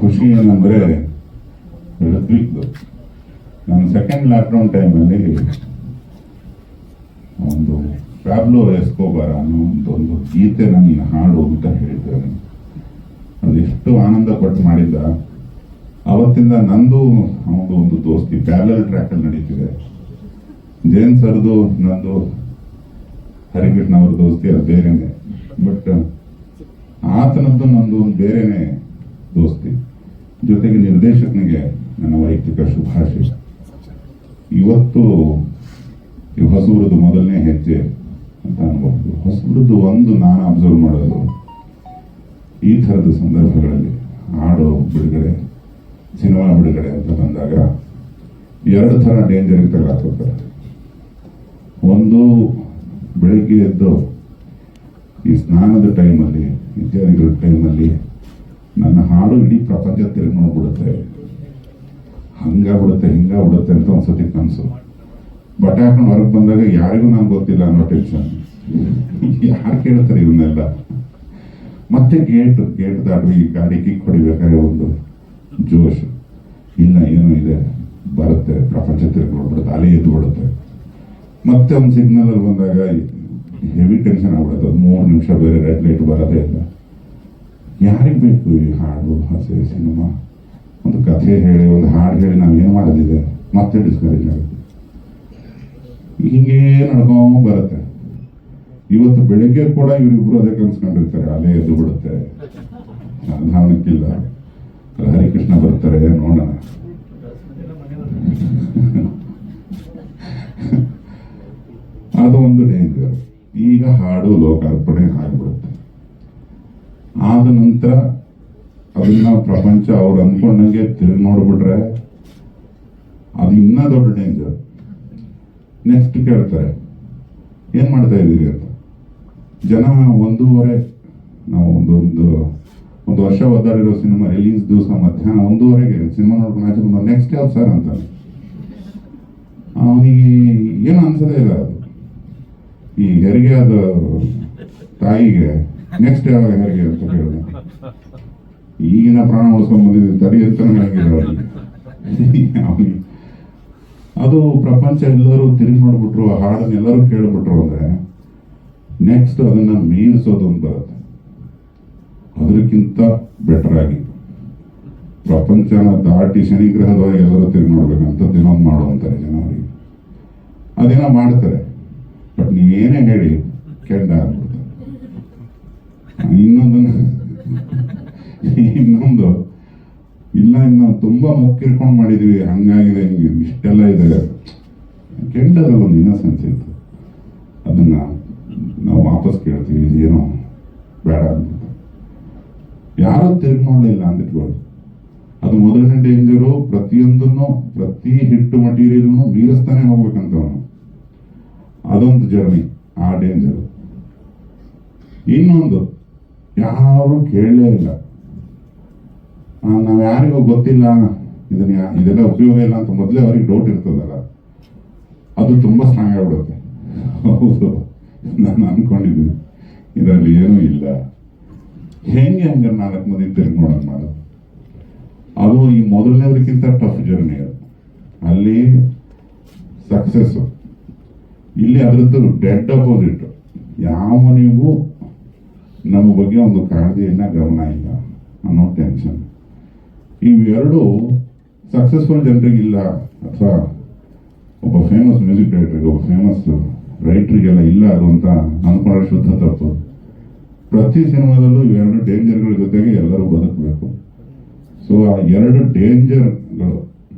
ಖುಷಿ ಏನಂದ್ರೆ ಹೇಳಿದ್ದು ನಾನು ಸೆಕೆಂಡ್ ಲಾಕ್ಡೌನ್ ಟೈಮಲ್ಲಿ ಒಂದು ಪ್ಯಾಬ್ಲೋ ಎಸ್ಕೋಬಾರ ಅನ್ನೋ ಒಂದು ಒಂದು ಹಾಡು ಅಂತ ಹೇಳಿದ್ದೇನೆ ಅದು ಎಷ್ಟು ಆನಂದ ಪಟ್ಟು ಮಾಡಿದ್ದ. ಅವತ್ತಿಂದ ನಂದು ಅವನು ಒಂದು ದೋಸ್ತಿ ಪ್ಯಾರಲ್ ಟ್ರ್ಯಾಕಲ್ಲಿ ನಡೀತಿದೆ. ಜೈನ್ ಸರ್ದು, ನಂದು, ಹರಿಕೃಷ್ಣ ಅವ್ರ ದೋಸ್ತಿ, ಅದು ಬೇರೆನೆ. ಬಟ್ ಆತನದ್ದು ನಂದು ಬೇರೆನೆ. ದೋಸ್ತಿ ಜೊತೆಗೆ ನಿರ್ದೇಶಕನಿಗೆ ನನ್ನ ವೈಯಕ್ತಿಕ ಶುಭಾಶಯ. ಇವತ್ತು ಈ ಹೊಸಬ್ರದ್ದು ಮೊದಲನೇ ಹೆಜ್ಜೆ ಅಂತ ಅನ್ಬಹುದು ಹೊಸಬ್ರದ್ದು ಒಂದು ನಾನು ಅಬ್ಸರ್ವ್ ಮಾಡೋದು ಈ ಥರದ ಸಂದರ್ಭಗಳಲ್ಲಿ ಹಾಡು ಬಿಡುಗಡೆ, ಸಿನಿಮಾ ಬಿಡುಗಡೆ ಅಂತ ಬಂದಾಗ ಎರಡು ಥರ ಡೇಂಜರ್ ತಗೊಳ್ತಾರೆ ಒಂದು, ಬೆಳಿಗ್ಗೆ ಎದ್ದು ಈ ಸ್ನಾನದ ಟೈಮಲ್ಲಿ ಇತ್ಯಾದಿಗಳ ಟೈಮಲ್ಲಿ ನನ್ನ ಹಾಡು ಇಡೀ ಪ್ರಪಂಚ ತಿರುಗಿ ಬಿಡುತ್ತೆ ಹಂಗಾಗ್ಬಿಡುತ್ತೆ ಬಿಡುತ್ತೆ ಅಂತ ಒಂದ್ಸತಿ ಕನಸು. ಬಟ್ಟೆ ಹಾಕೊಂಡು ಹೊರಗೆ ಬಂದಾಗ ಯಾರಿಗೂ ನಾನು ಗೊತ್ತಿಲ್ಲ ಅನ್ನೋ ಟೆನ್ಷನ್ ಯಾರು ಕೇಳ್ತಾರೆ ಇವನ್ನೆಲ್ಲ? ಮತ್ತೆ ಗೇಟ್ ಗೇಟ್ ದಾಟಿ ಈ ಗಾಡಿ ಕಿಕ್ ಹೊಡಿಬೇಕಾದ್ರೆ ಒಂದು ಜೋಶ್. ಇಲ್ಲ, ಏನೋ ಇದೆ. ಬರುತ್ತೆ ಪ್ರಪಂಚ ತಿರುಗಿ ನೋಡ್ಬಿಡುತ್ತೆ ಅಲೆ ಎದ್ದು ಬಿಡುತ್ತೆ. ಮತ್ತೆ ಒಂದು ಸಿಗ್ನಲ್ ಅಲ್ಲಿ ಬಂದಾಗ ಹೆವಿ ಟೆನ್ಷನ್ ಆಗ್ಬಿಡುತ್ತೆ. ಮೂರು ನಿಮಿಷ ಬೇರೆ ರೆಡ್ ಲೈಟ್ ಬರೋದೇ ಇಲ್ಲ. ಯಾರಿಗೆ ಬೇಕು ಈ ಹಾಡು ಹಸಿರು ಸಿನಿಮಾ? ಒಂದು ಕಥೆ ಹೇಳಿ, ಒಂದು ಹಾಡು ಹೇಳಿ ನಾವು ಏನು ಮಾಡೋದಿದೆ? ಮತ್ತೆ ಡಿಸ್ಕರೇಜ್ ಆಗುತ್ತೆ. ಹಿಂಗೇ ನಡ್ಕೊಂಡ್ ಬರುತ್ತೆ. ಇವತ್ತು ಬೆಳಿಗ್ಗೆ ಕೂಡ ಇವರಿಬ್ರು ಅದೇ ಕನ್ಸ್ಕೊಂಡಿರ್ತಾರೆ, ಅಲೆ ಎದ್ದು ಬಿಡುತ್ತೆ. ಸಾಧಾರಣಕ್ಕಿಲ್ಲ. ಹರಿಕೃಷ್ಣ ಬರ್ತಾರೆ, ನೋಡೋಣ. ಅದು ಒಂದು ಡೇಂಜರ್ ಈಗ ಹಾಡು ಲೋಕಾರ್ಪಣೆ ಆಗ್ಬಿಡುತ್ತೆ. ಆದ ನಂತರ ಅದನ್ನ ಪ್ರಪಂಚ ಅವ್ರು ಅನ್ಕೊಂಡಂಗೆ ತಿರುಗಿ ನೋಡ್ಬಿಟ್ರೆ ಅದು ಇನ್ನೂ ದೊಡ್ಡ ಡೇಂಜರ್ ನೆಕ್ಸ್ಟ್ ಕೇಳ್ತಾರೆ, ಏನ್ ಮಾಡ್ತಾ ಇದ್ದೀರಿ ಅಂತ. ಜನ ಒಂದೂವರೆ, ನಾವು ಒಂದೊಂದು ಒಂದು ವರ್ಷ ಒದ್ದಾಡಿರೋ ಸಿನಿಮಾ ರಿಲೀಸ್ ದಿವಸ ಮಧ್ಯಾಹ್ನ ಒಂದೂವರೆಗೆ ಸಿನಿಮಾ ನೋಡ್ಕೊಂಡು ಆಚೆ ನೆಕ್ಸ್ಟ್ ಯಾವ್ದು ಸರ್ ಅಂತ ಅವನಿಗೆ ಏನು ಅನ್ಸದೇ ಇಲ್ಲ ಅದು. ಈ ಹೆರಿಗೆ ಅದು ತಾಯಿಗೆ ನೆಕ್ಸ್ಟ್ ಯಾವಾಗ ಹೇಗೆ ಅಂತ ಕೇಳಿದೆ ಈಗಿನ ಪ್ರಾಣ ಉಳಿಸ್ಕೊಂಡ್ ಬಂದಿದೆ ತಡಿ ಅಂತ ಅವ್ನಿಗೆ ಅದು ಪ್ರಪಂಚ ಎಲ್ಲರೂ ತಿರುಗಿ ನೋಡ್ಬಿಟ್ರು, ಆ ಹಾಡನ್ನ ಎಲ್ಲರೂ ಕೇಳ್ಬಿಟ್ರು ಅಂದ್ರೆ ನೆಕ್ಸ್ಟ್ ಅದನ್ನ ಮೀರಿಸೋದು ಒಂದು ಬರುತ್ತೆ. ಅದಕ್ಕಿಂತ ಬೆಟರ್ ಆಗಿ ಪ್ರಪಂಚನ ದಾಟಿ ಶನಿ ಗ್ರಹದೊಳಗೆ ಎಲ್ಲರೂ ತಿರುಗಿ ನೋಡ್ಬೇಕಂತ ದಿನೊಂದು ಮಾಡು ಅಂತಾರೆ ಜನ ಅದೇನೋ ಮಾಡ್ತಾರೆ. ಬಟ್ ನೀವೇನೇ ಹೇಳಿ ಕೆಂಡ ಇನ್ನೊಂದನ್ನು. ಇನ್ನೊಂದು. ಇಲ್ಲ, ಇನ್ನು ತುಂಬಾ ಮುಕ್ಕಿರ್ಕೊಂಡು ಮಾಡಿದ್ವಿ. ಹಂಗಾಗಿದೆ ಹಿಂಗೆ. ಇಷ್ಟೆಲ್ಲ ಇದೆ. ಕೆಂಡದ ಒಂದು ಇನ್ನಸೆನ್ಸ್ ಇತ್ತು. ಅದನ್ನ ನಾವು ವಾಪಸ್ ಕೇಳ್ತೀವಿ. ಇದೇನೋ ಬೇಡ ಅಂತ ಯಾರು ತಿರುಗಿ ನೋಡಲಿಲ್ಲ ಅಂದಿಟ್ಕೊಳ್ಳಿ ಅದು ಮೊದಲನೇ ಡೇಂಜರು ಪ್ರತಿಯೊಂದನ್ನು, ಪ್ರತಿ ಹಿಟ್ಟು ಮಟೀರಿಯಲ್ನು ಮೀರಿಸ್ತಾನೆ ಹೋಗ್ಬೇಕಂತ ಅವನು ಅದೊಂದು ಜರ್ನಿ ಆ ಡೇಂಜರು ಇನ್ನೊಂದು. ಯಾರು ಕೇಳಲೇ ಇಲ್ಲ. ನಾವು ಯಾರಿಗೂ ಗೊತ್ತಿಲ್ಲ. ಇದನ್ನ ಇದೆಲ್ಲ ಉಪಯೋಗ ಇಲ್ಲ ಅಂತ ಮೊದಲೇ ಅವ್ರಿಗೆ ಡೌಟ್ ಇರ್ತದಲ್ಲ. ಅದು ತುಂಬಾ ಸ್ಟ್ರಾಂಗ್ ಆಗ್ಬಿಡುತ್ತೆ. ಹೌದು. ನಾನು ಅನ್ಕೊಂಡಿದ್ದೀನಿ. ಇದರಲ್ಲಿ ಏನೂ ಇಲ್ಲ. ಹೆಂಗೆ ಹಂಗ ನಾಲ್ಕು ಮಂದಿ ತಿರುಗಿ ನೋಡೋಣ ಮಾಡೋದು ಅದು ಈ ಮೊದಲನೇವ್ರಿಗಿಂತ ಟಫ್ ಜರ್ನಿ ಅದು. ಅಲ್ಲಿ ಸಕ್ಸಸ್ ಇಲ್ಲಿ ಅದರದ್ದು ಡೆಡ್ ಅಪೋಸಿಟ್ ಯಾವನಿಗೂ ನಮ್ಮ ಬಗ್ಗೆ ಒಂದು ಕಾಳಜಿಯನ್ನ ಗಮನ ಇಲ್ಲ ಅನ್ನೋ ಟೆನ್ಷನ್ ಇವೆರಡು ಸಕ್ಸಸ್ಫುಲ್ ಜನರಿಗಿಲ್ಲ ಅಥವಾ ಒಬ್ಬ ಫೇಮಸ್ ಮ್ಯೂಸಿಕ್ ಡೈರೆಕ್ಟರ್ಗೆ ಒಬ್ಬ ಫೇಮಸ್ ರೈಟ್ರಿಗೆಲ್ಲ ಇಲ್ಲ ಅದು ಅಂತ ಅನ್ಕೊಂಡ್ರೆ ಶುದ್ಧ ತಪ್ಪು. ಪ್ರತಿ ಸಿನಿಮಾದಲ್ಲೂ ಇವೆರಡು ಡೇಂಜರ್ಗಳ ಜೊತೆಗೆ ಎಲ್ಲರೂ ಬದುಕಬೇಕು. ಸೊ ಆ ಎರಡು ಡೇಂಜರ್ಗಳು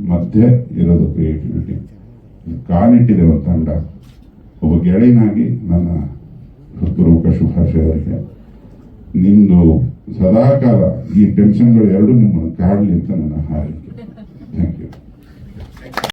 ಮಧ್ಯೆ ಇರೋದು ಕ್ರಿಯೇಟಿವಿಟಿ ಕಾಲಿಟ್ಟಿದೆ ಒಂದು ತಂಡ. ಒಬ್ಬ ಗೆಳೆಯನಾಗಿ ನನ್ನ ಹೃತ್ಪೂರ್ವಕ ಶುಭಾಶಯ ಅವರಿಗೆ. ನಿಮ್ಮದು ಸದಾಕಾಲ ಈ ಟೆನ್ಷನ್ಗಳು ಎರಡು ನಿಮ್ಮನ್ನು ಕಾಡಲಿ ಅಂತ ನನ್ನ ಹಾರೈಕೆ. Thank you